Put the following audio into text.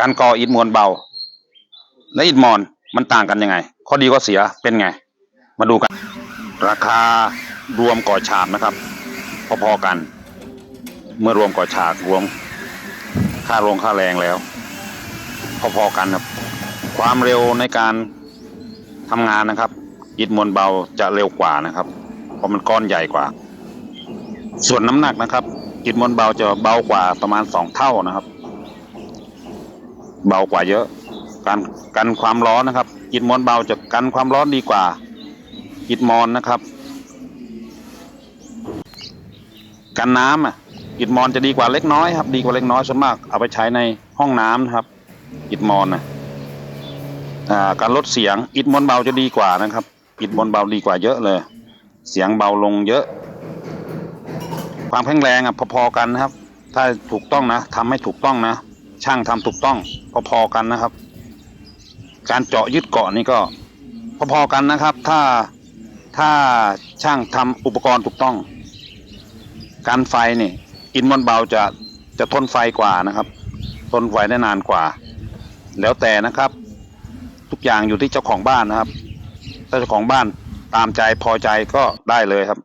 การก่ออิฐมวลเบา และอิฐมอนมันต่างกันยังไง ข้อดีข้อเสียเป็นไง มาดูกัน ราคารวมก่อฉาบนะครับ พอๆกัน เมื่อรวมก่อฉากรวม ค่าโรงค่าแรงแล้ว พอๆกันครับ ความเร็วในการทำงานนะครับ อิฐมวลเบาจะเร็วกว่านะครับ เพราะมันก้อนใหญ่กว่า ส่วนน้ำหนักนะครับ อิฐมวลเบาจะเบากว่าประมาณสองเท่านะครับ เบากว่าเยอะ การกันความร้อนนะครับอิฐมวลเบาจะกันความร้อนดีกว่าอิฐมอนนะครับ กันน้ำอะอิฐมอนจะดีกว่าเล็กน้อยครับ ดีกว่าเล็กน้อยส่วนมากเอาไปใช้ในห้องน้ำนะครับอิฐมอนนะการลดเสียงอิฐมอนเบาจะดีกว่านะครับอิฐมอนเบาดีกว่าเยอะเลย เสียงเบาลงเยอะ ความแข็งแรงอะพอๆกันนะครับ ถ้าถูกต้องนะทำให้ถูกต้องนะ ช่างทำถูกต้องพอๆกันนะครับ การเจาะยึดเกาะนี่ก็พอๆกันนะครับ ถ้าถ้าช่างทำอุปกรณ์ถูกต้อง การไฟนี่อินมอนเบาจะจะทนไฟกว่านะครับ ทนไฟได้นานกว่า แล้วแต่นะครับ ทุกอย่างอยู่ที่เจ้าของบ้านนะครับ ถ้าเจ้าของบ้านตามใจพอใจก็ได้เลยครับ